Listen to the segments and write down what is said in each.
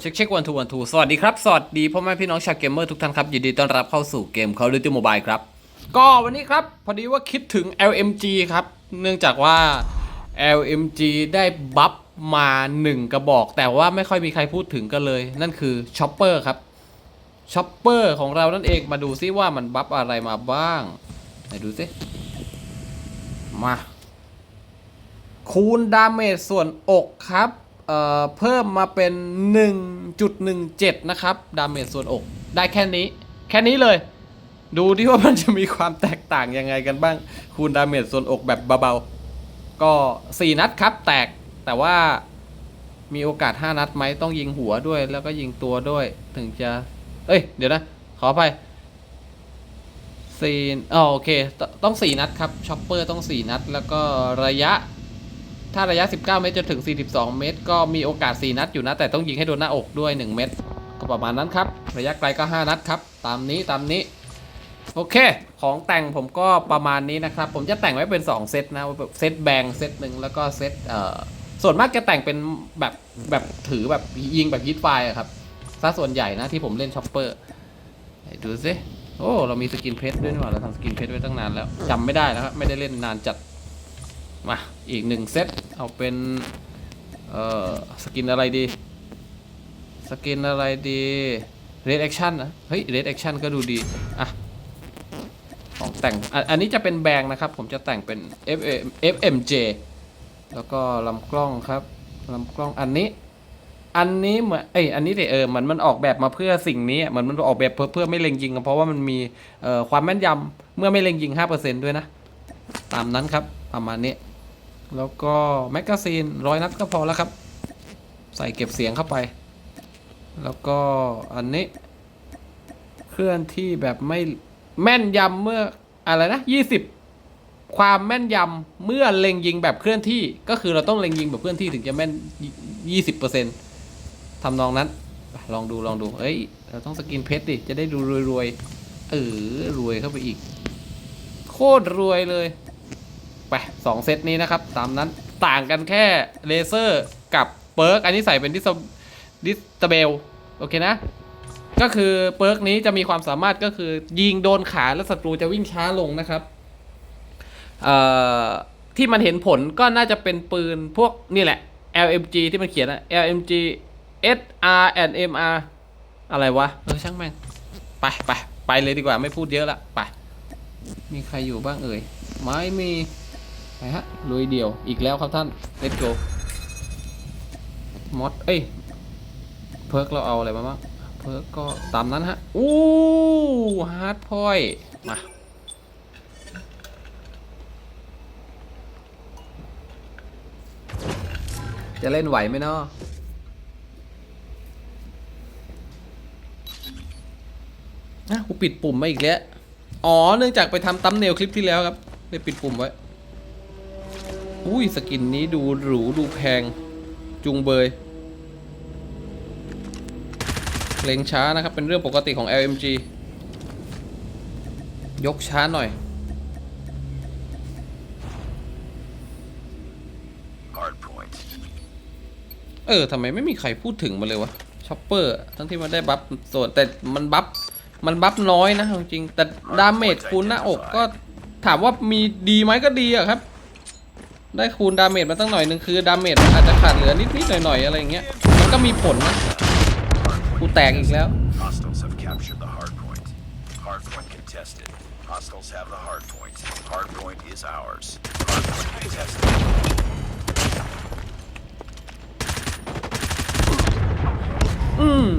เช็คเช็ควันทูวันทูสวัสดีครับ สวัสดีพ่อแม่พี่น้องชาวเกมเมอร์ทุกท่านครับ ยินดีต้อนรับเข้าสู่เกม Call of Duty Mobile ครับ ก็วันนี้ครับ พอดีว่าคิดถึง LMG ครับ เนื่องจากว่า LMG ได้บัฟมา 1 กระบอก แต่ว่าไม่ค่อยมีใครพูดถึงกันเลย นั่นคือช็อปเปอร์ครับช็อปเปอร์ของเรานั่นเองมาดูซิว่ามันบัฟอะไรมาบ้างไหนดูซิมาคูณดาเมจส่วนอกครับ เพิ่มมาเป็น 1.17 นะครับ ดาเมจส่วนอก ได้แค่นี้ แค่นี้เลย ดูดิว่ามันจะมีความแตกต่างยังไงกันบ้าง คูณดาเมจส่วนอกแบบเบาๆ ก็ 4 นัดครับ แตก แต่ว่ามีโอกาส 5 นัดไหมต้องยิงหัวด้วย แล้วก็ยิงตัวด้วย ถึงจะ เอ้ย เดี๋ยวนะ ขอไปสี่อ๋อโอเคตต้อง 4 นัดครับ ช็อปเปอร์ต้อง 4 นัด แล้วก็ระยะ ถ้าระยะ 19 เมตรจนถึง 42 เมตร ก็มีโอกาส 4 นัดอยู่นะ แต่ต้องยิงให้โดนหน้าอกด้วย 1 เมตรก็ประมาณนั้นครับ ระยะไกลก็ 5 นัดครับ ตามนี้ตามนี้ โอเค ของแต่งผมก็ประมาณนี้นะครับ ผมจะแต่งไว้เป็น 2 เซตนะเซตแบงเซตหนึ่งแล้วก็เซตเอ่อส่วนมากจะแต่งเป็นแบบแบบถือแบบยิงแบบฮิตไฟอะครับซะส่วนใหญ่นะที่ผมเล่นช็อปเปอร์ดูสิโอ้เรามีสกินเพชรด้วยนี่หว่าเราทำสกินเพชรไว้ตั้งนานแล้วจำไม่ได้แล้วครับไม่ได้เล่นนานจัด มาอีกหนึ่งเซตเอาเป็นเอ่อสกินอะไรดี สกินอะไรดี Red Action นนะเฮ้ย Red Action ก็ดูดีอะของแต่งอันนี้จะเป็นแบงค์นะครับ ผมจะแต่งเป็น F FMJ แล้วก็ลำกล้องครับลำกล้องอันนี้ อันนี้เหมือนเอ้ยอันนี้เออเหมือนมันออกแบบมาเพื่อสิ่งนี้เหมือนมันออกแบบเพื่อเพื่อไม่เล็งยิงเพราะว่ามันมีเอ่อความแม่นยำเมื่อไม่เล็งยิง 5%ด้วยนะ ตามนั้นครับประมาณนี้ แล้วก็แมกกาซีนร้อยนัดก็พอแล้วครับ ใส่เก็บเสียงเข้าไป แล้วก็อันนี้ เคลื่อนที่แบบไม่แม่นยำเมื่ออะไรนะ20ความแม่นยำเมื่อเล็งยิงแบบเคลื่อนที่ ก็คือเราต้องเล็งยิงแบบเคลื่อนที่ถึงจะแม่น20%ทำนองนั้น ลองดูลองดู เอ้ย เราต้องสกินเพชรดิ จะได้ดูรวยๆ เออรวยเข้าไปอีก โคตรรวยเลย ไปสองเซตนี้นะครับ ตามนั้นต่างกันแค่เลเซอร์กับเปิร์กอันนี้ใส่เป็นดิสดิสเบลโอเคนะ ก็คือเปิร์กนี้จะมีความสามารถก็คือยิงโดนขาแล้วศัตรูจะวิ่งช้าลงนะครับเอ่อที่มันเห็นผลก็น่าจะเป็นปืนพวกนี่แหละ LMG ที่มันเขียนอะ LMG SR and MR อะไรวะ เออ ช่างแม่ง ไปไปไปเลยดีกว่าไม่พูดเยอะละ ไป มีใครอยู่บ้างเอ่ย ไม่มี ไปฮะลุยเดี่ยวอีกแล้วครับท่าน let's go มอดเอ้ย เพิร์กเราเอาอะไรมาบ้างเพิร์กก็ตามนั้นฮะ อู้ฮาร์ดพอยมาจะเล่นไหวไหมเนาะนะกูปิดปุ่มมาอีกแล้ว อ๋อ เนื่องจากไปทำตัมเนลคลิปที่แล้วครับเลยปิดปุ่มไว้ อุ้ยสกินนี้ดูหรูดูแพง จุงเบยเล็งช้านะครับ เป็นเรื่องปกติของ LMG ยกช้าหน่อย Hard point. เออทำไมไม่มีใครพูดถึงมันเลยวะช็อปเปอร์ทั้งที่มันได้บัฟส่วนแต่มันบัฟมันบัฟน้อยนะเอาจริงแต่ดาเมจคูณหน้าอกก็ถามว่ามีดีไหมก็ดีอะครับ ได้คูณดาเมจมาตั้งหน่อยหนึ่งคือดาเมจอาจจะขาดเหลือนิดๆหน่อยๆอะไรอย่างเงี้ยมันก็มีผลนะกูแตกอีกแล้ว Hostiles have captured the hard point. Hard point contested. Hostiles have the hard point. Hard point is ours. Hard point contested. อืม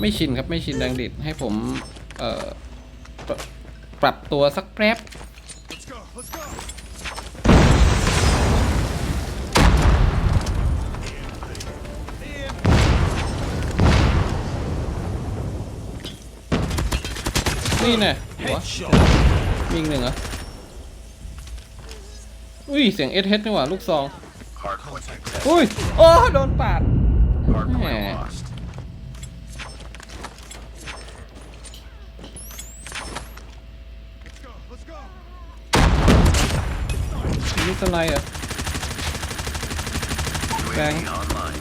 ไม่ชินครับไม่ชินแรงดิดให้ผม เอ่อ ปรับปรับตัวสักแป๊บ นี่แน่หัวมีอีกหนึ่งเหรอ อุ้ย เสียงเอสเฮดนี่หว่า ลูกซอง Hard point contested. อุ้ย โอ้ โดนปาด Hard point Yeah. lost. นี่สไนด์เหรอ Bang. UAV online.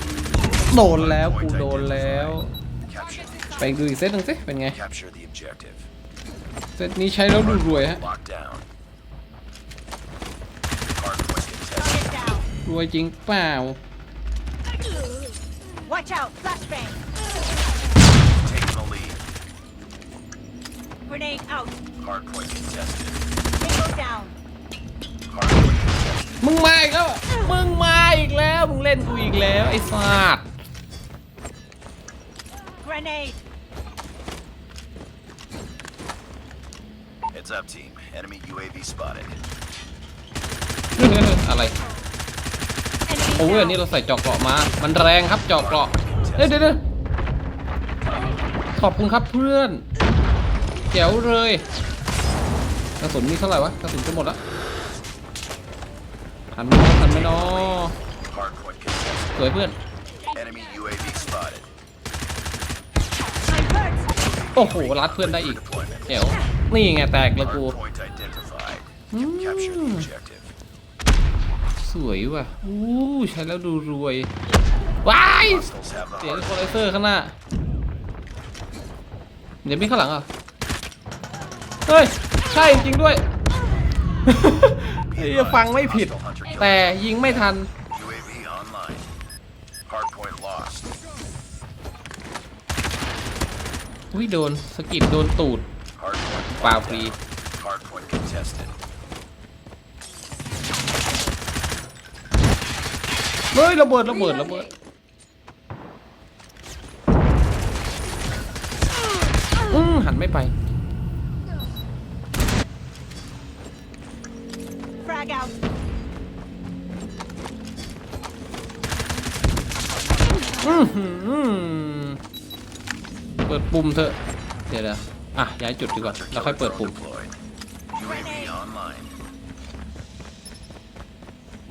โดนแล้ว กูโดนแล้ว Capture the ไปดูอีกเซตหนึ่งสิ เป็นไง capture the objective. เซตนี้ใช้แล้วดูรวยฮะ Lock down. Hardpoint contested. Target down. รวยจริงเปล่า Watch out. Flashbang. Taking the lead. Grenade out. Hardpoint contested. Tango down. Hardpoint contested. มึงมาอีกแล้วอะมึงมาอีกแล้ว มึงเล่นกูอีกแล้ว ไอ้ฟาด Grenade. Heads up, team. Enemy UAV spotted. อะไร Enemy โอ้ยอัน down. นี้เราใส่เจอกเกราะมา มันแรงครับเจอกเกราะเอ้ยเดี๋ยวเดี๋ยวขอบคุณครับเพื่อน แจ๋วเลยกระสุนมีเท่าไหร่วะกระสุนจะหมดแล้วทันไหมทันไหมเนาะ Hardpoint contested. สวยเพื่อน Enemy UAV spotted. I'm hurt. โอ้โหรัดเพื่อนได้อีก Deployment. แจ๋ว นี่ไงแตกเลยกู Hardpoint identified. Mm. Capture the objective. สวยว่ะอู้ใช้แล้วดูรวย ว้าย Hostiles have the เสียง hard โคไลเซอร์ข้างหน้า เดี๋ยวมีข้างหลังเหรอะ เฮ้ย ใช่จริงๆด้วยเฮ้ยฟังไม่ผิดแต่ยิงไม่ทัน UAV online. Hardpoint lost. อุ้ยโดนสะกิดโดนตูด Hardpoint ปลา locked ฟรี down. Hardpoint contested. เฮ้ยระเบิดระเบิดระเบิดอืมหันไม่ไป Frag out. อื้อหือเปิดปุ่มเถอะ เดี๋ยวเดี๋ยว อะย้ายจุดดีกว่าแล้วค่อยเปิดปุ่ม Deployed. UAV online.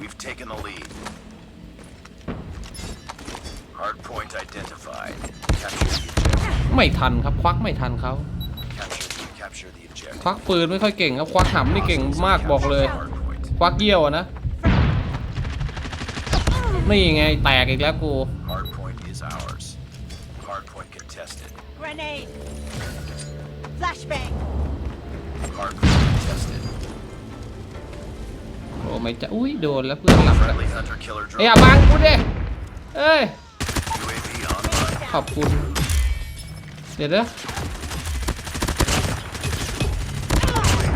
We've taken the lead. Hardpoint identified. Capture the objective. ไม่ทันครับควักไม่ทันเขา Capture the, capture the ค objective. วักปืนไม่ค่อยเก่งครับควักหำนี่เก่งมากบอกเลย Hardpoint. ควักเยี่ยวอะนะนี่ไงแตกอีกแล้วกู Hardpoint is ours. Hardpoint contested. Grenade. Flashbang. Hardpoint contested. โอ้ไม่จะอุ้ยโดนแล้วเพื่อนหลับแล้ว Friendly hunter killer เอ้ย drone. อย่าบังกูดิเอ้ย UAV online. ขอบคุณ เดี๋ยวเด้อ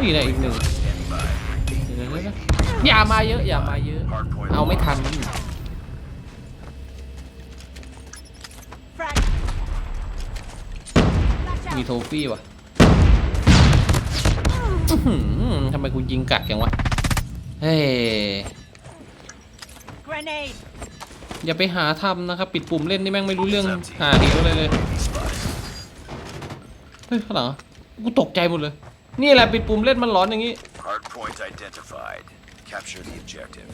นี่นะอีกหนึ่ง Standing by. เดี๋ยวเดี๋ยวเดี๋ยวอย่ามาเยอะอย่ามาเยอะ Hardpoint เอาไม่ lost. ทัน Frag. Flash มี out. โทฟี่ว่ะอื้อหือ ทำไมกูยิงกัดอย่างวะ เฮ้ย Grenade. อย่าไปหาทำนะครับ ปิดปุ่มเล่นนี่แม่งไม่รู้เรื่องหาเหวเลยเลย UAV spotted. เฮ้ยข้างหลังเหรอกูตกใจหมดเลย นี่แหละปิดปุ่มเล่นมันหลอนอย่างนี้ Hardpoint identified. Capture the objective.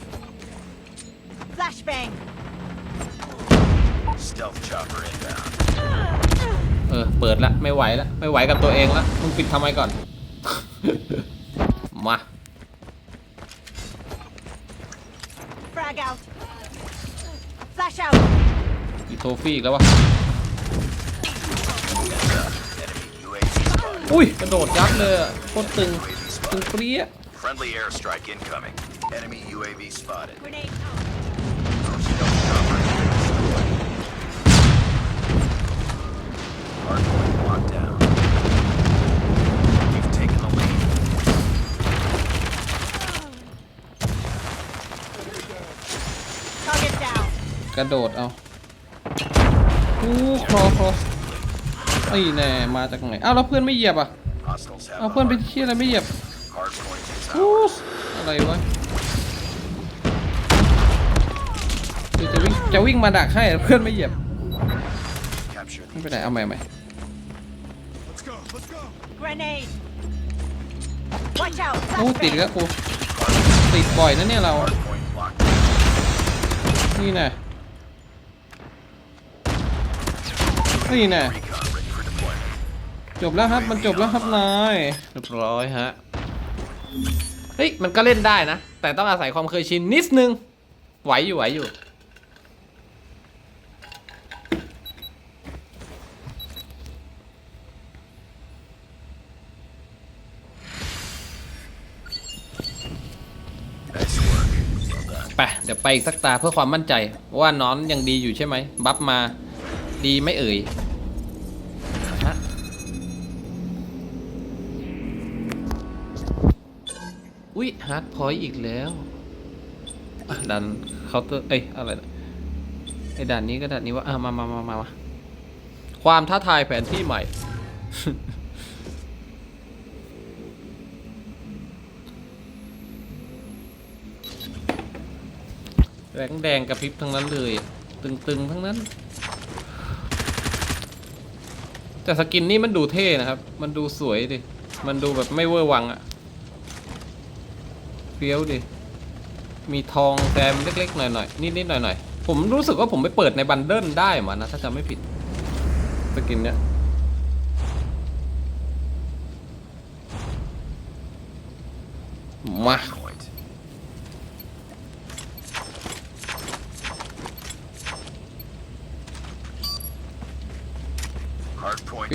Flashbang. Stealth chopper inbound. เออ เปิดละ ไม่ไหวละ ไม่ไหวกับตัวเองละ มึงปิดทำไมก่อน มา Frag out. Flash out. อีโทฟี่อีกแล้ววะ Heads up. Enemy UAV spotted. อุ้ย กระโดดยัดเลยอะโคตรตึง UAV ตึง spotted. เปรี้ย Friendly airstrike incoming. Enemy UAV spotted. Grenade out. Stealth กระโดดเอาอู้ครอครอไอ้แน่มาจากไหนอ้าวแล้วเพื่อนไม่เหยียบอะ Hostiles have อ้าว the เพื่อนไป hard- เที่ยอะไรไม่เหยียบ Hardpoint is อู้ ours. อะไรวะเดี๋ยวจะวิ่งจะวิ่งมาดักให้เพื่อนไม่เหยียบ Capture ไม่ the เป็นไรเอาใหม่ใหม่ Grenade. Watch out. โอ้ติด Flashbang. แล้วกูติดบ่อยนะเนี่ยเรา hardpoint locked down. นี่แนี่แน่จบแล้วครับมันจบแล้วครับนายเรียบร้อยฮะเฮ้ยมันก็เล่นได้นะ แต่ต้องอาศัยความเคยชินนิดนึงไหวอยู่ไหวอยู่ไปเดี๋ยวไปอีกสักตาเพื่อความมั่นใจ ว่าน้อนยังดีอยู่ใช่ไหมบัฟมา ดีไม่เอ่ยฮะอุ๊ยฮาร์ดพอยต์อีกแล้วอะดันเคาน์เตอร์เอ้ยอะไรนะไอ้ด่านนี้ก็ด่านนี้ว่าอะมามามามามาความท้าทายแผนที่ใหม่แดงแดงกระพริบทั้งนั้นเลยอะตึงๆทั้งนั้น แต่สกินนี่มันดูเท่นะครับ มันดูสวยดิ มันดูแบบไม่เวอร์วังอะเฟี้ยวดิ มีทองแซมเล็กๆหน่อยๆนิดๆหน่อยๆ ผมรู้สึกว่าผมไปเปิดในบันเดิลได้มานะ ถ้าจำไม่ผิด สกินเนี้ยมา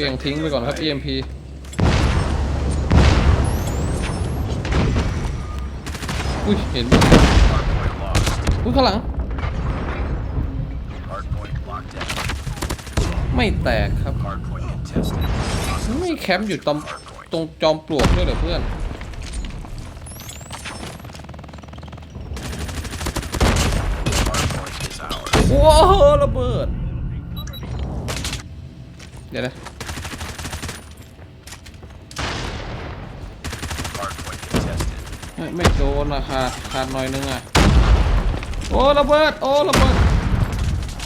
ลี่ยงทิ้งไปก่อนครับ EMP อุ้ย เห็นอุ้ยข้างหลัง ไม่แตกครับ ไม่แคมป์อยู่ตรงตรงจอมปลวกด้วยเหรอเพื่อนว้าวระเบิด เดี๋ยวนะ Hard point contested. ไม่ไม่โดนอะขาดขาดหน่อยนึงอะโอ้ระเบิดโอ้ระเบิด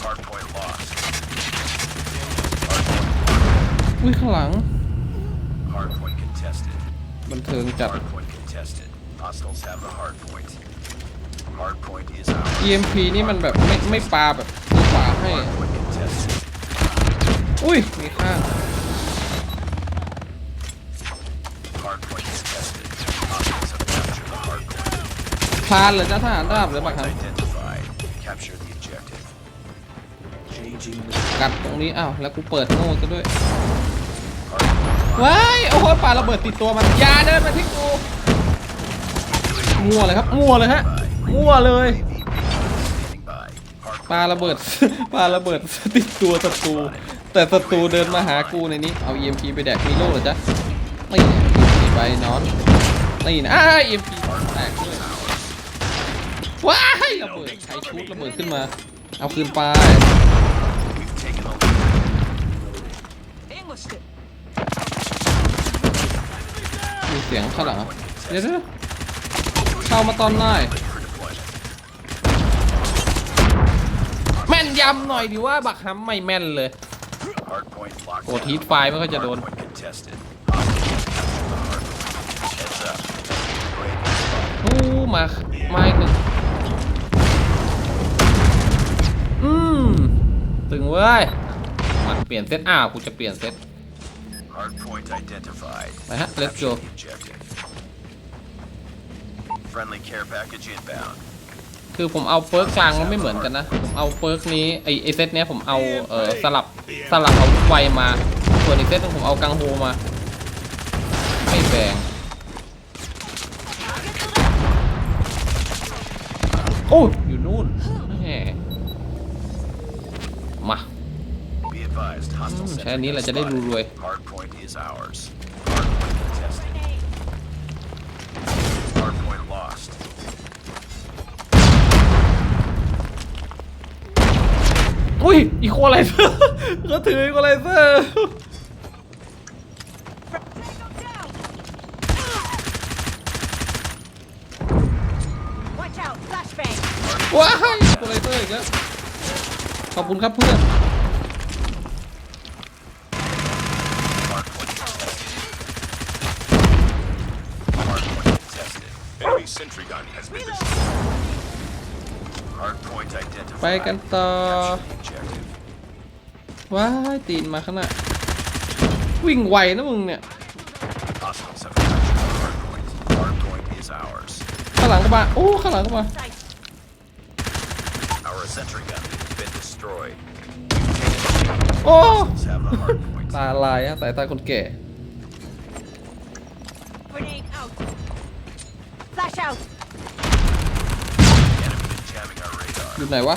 Hard point lost. อุ้ยข้างหลัง Hard point contested. บันเทิงจัด Hard point contested. Hostiles have the hard point. Hard point is ours. EMP นี่มันแบบไม่ไม่ปาแบบขวาให้ Hard point contested. อุ้ยมีข้าง Hard point contested. Hostiles have captured the hard point. คลานเหรอจ้าทหารราบหรือเปล่าครับ กัดตรงนี้อ้าวแล้วกูเปิดโง่ซะด้วยว้ายโอ้โหปาระเบิดติดตัวมันยาเดินมาที่กูมั่วเลยครับมั่วเลยฮะมั่วเลยปาระเบิดปาระเบิดติดตัวศัตรูแต่ศัตรูเดินมาหากูในนี้เอา EMP ไปแดกมีโล่เหรอจ๊ะนี่ EMP ไปนอนนี่นะอ้า EMP แตกด้วย ว้ายระเบิดใช้ชุดระเบิดขึ้นมา เอาคืนไป มีเสียงข้างหลังอะเดี๋ยวเดี๋ยวเข้ามาตอนไหน For deployment. แม่นยำหน่อยดิว่าบักฮัมไม่แม่นเลย โกรธ down. ฮีทไฟไม่ค่อยจะโดน โอ้มา มาอีกหนึ่ง ตึงเว้ยมาเปลี่ยนเซตอ้าวกูจะเปลี่ยนเซต Hard point identified. ไปฮะ let's Capture go the objective. Friendly care package inbound. คือผมเอาเปิร์กกลางมันไม่เหมือนกันนะ ผมเอาเปิร์กนี้ไอไอเซตเนี้ยผมเอาเออสลับสลับเอาไฟมา ส่วนอีกเซตหนึงผมเอากังโฮมา ไม่แบ่งโอ้ advised, hostile อืม sentry ใช้อันนี้แหละ gun จะได้ spotted. รวย Hard point is ours. Hard point contested. Hard point lost. อุ้ย อีโคไลเซอร์ ก็ถืออีโคไลเซอร์ Watch out. Flashbang. ว้ายอีโคไลเซอร์อีกแล้วขอบคุณครับเพื่อน Enemy sentry gun has been destroyed. Hard point identified. ไปกันต่อ Capture the objective. ว้ายตีนมาข้างหน้า วิ่งไวนะมึงเนี่ย Hostiles have captured the hard point. Hard point is ours. ข้างหลังก็มาโอ้ข้างหลังก็มา Sight. Our sentry gun has been destroyed. โอ้ Hostiles have the hard point. ตาลายอะสายตาคนแก่ Grenade out. Flash out. Enemy jamming our radar. อยู่ไหนวะ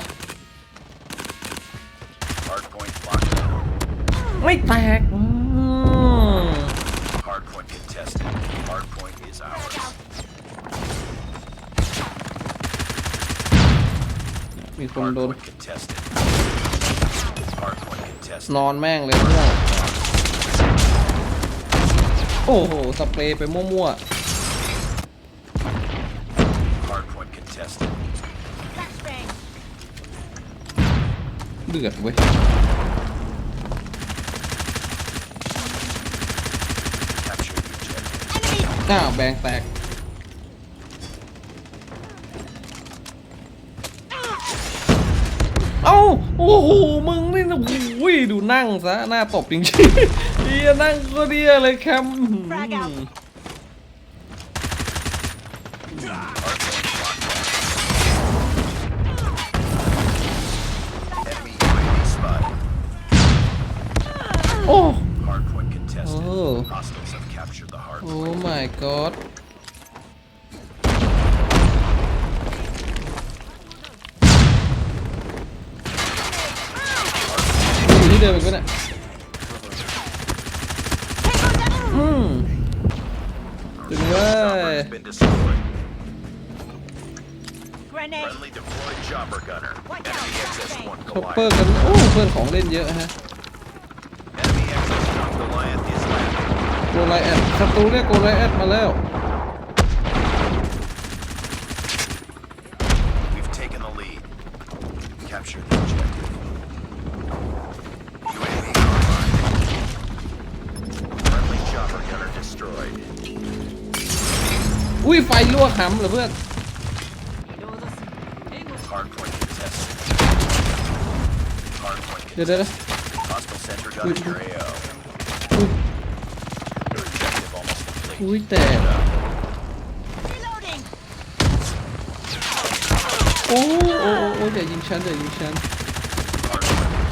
Hardpoint locked down. ไม่แตกอืม Hardpoint contested. Hardpoint is ours. มีคนโดน Hardpoint contested. Hardpoint contested. นอนแม่งเลยม่วงโอ้โห สเปรย์ไปมั่ว Hardpoint เดือดเว้ย Capture the objective. Enemy. อ้าแบงแตก เอ้า โอ้โห มึงนี่นะโอ้ยดูนั่งซะ หน้าตบจริงๆเฮียนั่งก็เดียเลยแคม Frag โอ้ hardpoint. my god อยู่ที่เดิมอีกปะเนี่ยอืมถึงเลย Chopper's been destroyed. Grenade. Friendly deployed chopper gunner. Watch Enemy out, XS-1 ช็อปเปอ Goliath. ร์กัน โอ้ เพื่อนของเล่นเยอะฮะ Enemy XS-1 Goliath is landing. โกไลแอดศัตรูเรียกโกไลแอดมาแล้ว We've taken the lead. Capture the objective. UAV online. Friendly chopper gunner destroyed. อุ้ยไฟลวกหำเหรอเพื่อน Hardpoint contested. Hardpoint เดี๋ยวเดี๋ยว contested. Hostile sentry gun in your AO. อุ้ย Your objective almost complete. อุ้ยแตก Reloading. โอ้โอ้โอ้โอ้อย่ายิงฉันอย่ายิงฉัน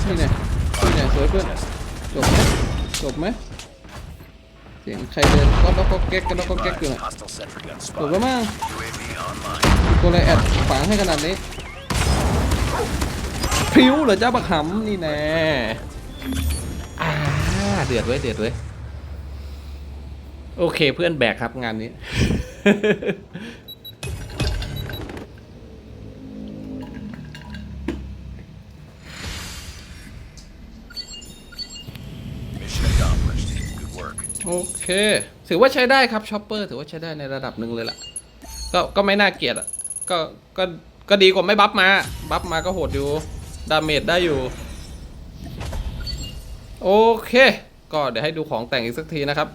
นี่ไงนี่ไงสวยเพื่อนจบไหมจบไหมเสียงใครเดินก็แล้วก็แก๊กก็แล้วก็แก๊กอยู่น่ะจบแล้วมั้ง UAV online. โกไลแอดฝังให้ขนาดนี้พริ้วเหรอเจ้าบักหำนี่แน่อ่าเดือดไว้ยเดือดไว้ย โอเคเพื่อนแบกครับงานนี้ โอเค ถือว่าใช้ได้ครับชอปเปอร์ถือว่าใช้ได้ในระดับหนึ่งเลยล่ะ ก็ก็ไม่น่าเกลียดอะ ก็ก็ก็ดีกว่าไม่บัฟมา บัฟมาก็โหดอยู่ ดาเมจได้อยู่ โอเค ก็เดี๋ยวให้ดูของแต่งอีกสักทีนะครับ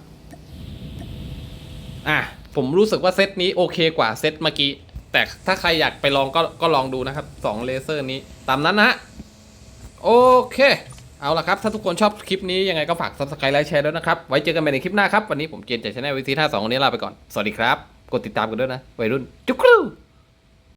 อะผมรู้สึกว่าเซตนี้โอเคกว่าเซตเมื่อกี้ แต่ถ้าใครอยากไปลองก็ก็ลองดูนะครับสองเลเซอร์นี้ ตามนั้นนะ โอเค เอาละครับ ถ้าทุกคนชอบคลิปนี้ยังไงก็ฝาก subscribe ไลค์แชร์ด้วยนะครับ ไว้เจอกันใหม่ในคลิปหน้าครับ วันนี้ผมเจนจากช anel วิซีท่าสองวันนี้ลาไปก่อน สวัสดีครับ กดติดตามกันด้วยนะ วัยรุ่น จุ๊กครู